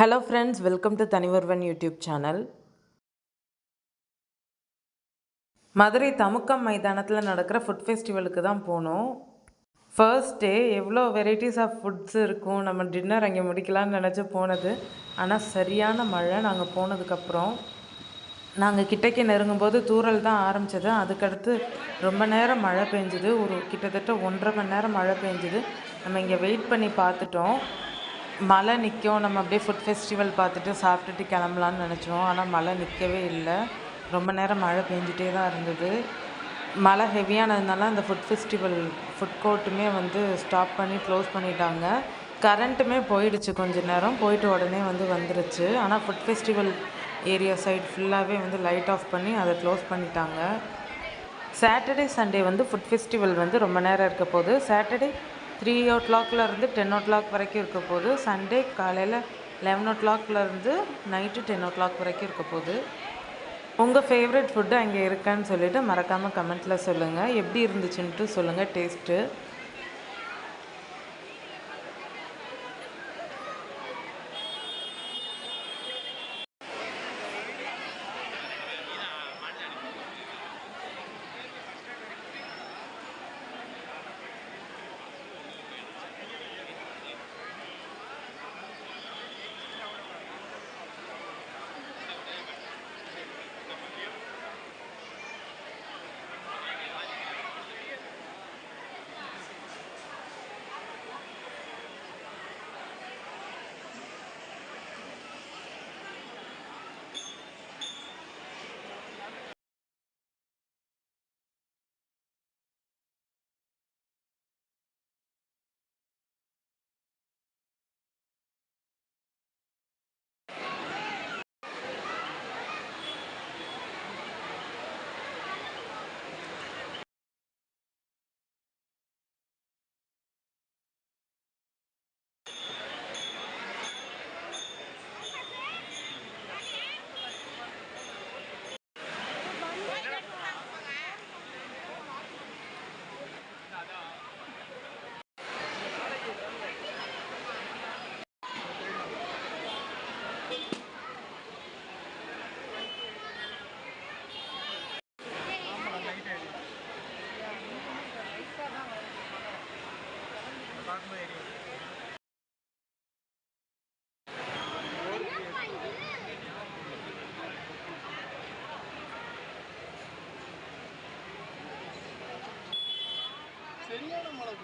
Hello friends welcome to தனிவர்வன் YouTube channel Madurai Tamukkam மைதானத்தில் நடக்கிற ஃபுட் ஃபெஸ்டிவலுக்கு தான் போனோம். ஃபர்ஸ்ட் டே எவ்வளோ வெரைட்டிஸ் ஆஃப் ஃபுட்ஸ் இருக்கும் நம்ம டின்னர் அங்கே முடிக்கலாம்னு நினச்சி போனது. ஆனால் சரியான மழை நாங்கள் போனதுக்கப்புறம் நாங்கள் கிட்டக்கே நெருங்கும்போது தூறல் தான் ஆரம்பித்தது அதுக்கடுத்து ரொம்ப நேரம் மழை பெஞ்சுது. ஒரு கிட்டத்தட்ட ஒன்றரை மணி நேரம் மழை பெஞ்சுது. நம்ம இங்கே வெயிட் பண்ணி பார்த்துட்டோம். மழை நிற்கும். நம்ம அப்படியே ஃபுட் ஃபெஸ்டிவல் பார்த்துட்டு சாப்பிட்டுட்டு கிளம்பலான்னு நினச்சோம். ஆனால் மழை நிற்கவே இல்லை. ரொம்ப நேரம் மழை பெஞ்சிட்டே தான் இருந்தது. மழை ஹெவியானதுனால அந்த ஃபுட் ஃபெஸ்டிவல் ஃபுட் கோர்ட்டுமே வந்து ஸ்டாப் பண்ணி க்ளோஸ் பண்ணிட்டாங்க. கரண்ட்டுமே போயிடுச்சு கொஞ்ச நேரம். போயிட்டு உடனே வந்து வந்துருச்சு. ஆனால் ஃபுட் ஃபெஸ்டிவல் ஏரியா சைட் ஃபுல்லாகவே வந்து லைட் ஆஃப் பண்ணி அதை க்ளோஸ் பண்ணிட்டாங்க. சாட்டர்டே சண்டே வந்து ஃபுட் ஃபெஸ்டிவல் வந்து ரொம்ப நேரம் இருக்க போகுது. சாட்டர்டே த்ரீ ஓ கிளாக்லேருந்து டென் ஓ கிளாக் வரைக்கும் இருக்க போகுது சண்டே காலையில் லெவன் ஓ கிளாக்லேருந்து நைட்டு டென் ஓ கிளாக் வரைக்கும் இருக்க போகுது உங்கள் ஃபேவரட் ஃபுட்டு அங்கே இருக்கான்னு சொல்லிவிட்டு மறக்காமல் கமெண்ட்டில் சொல்லுங்கள் எப்படி இருந்துச்சுன்ட்டு சொல்லுங்கள் டேஸ்ட்டு சரியான மழை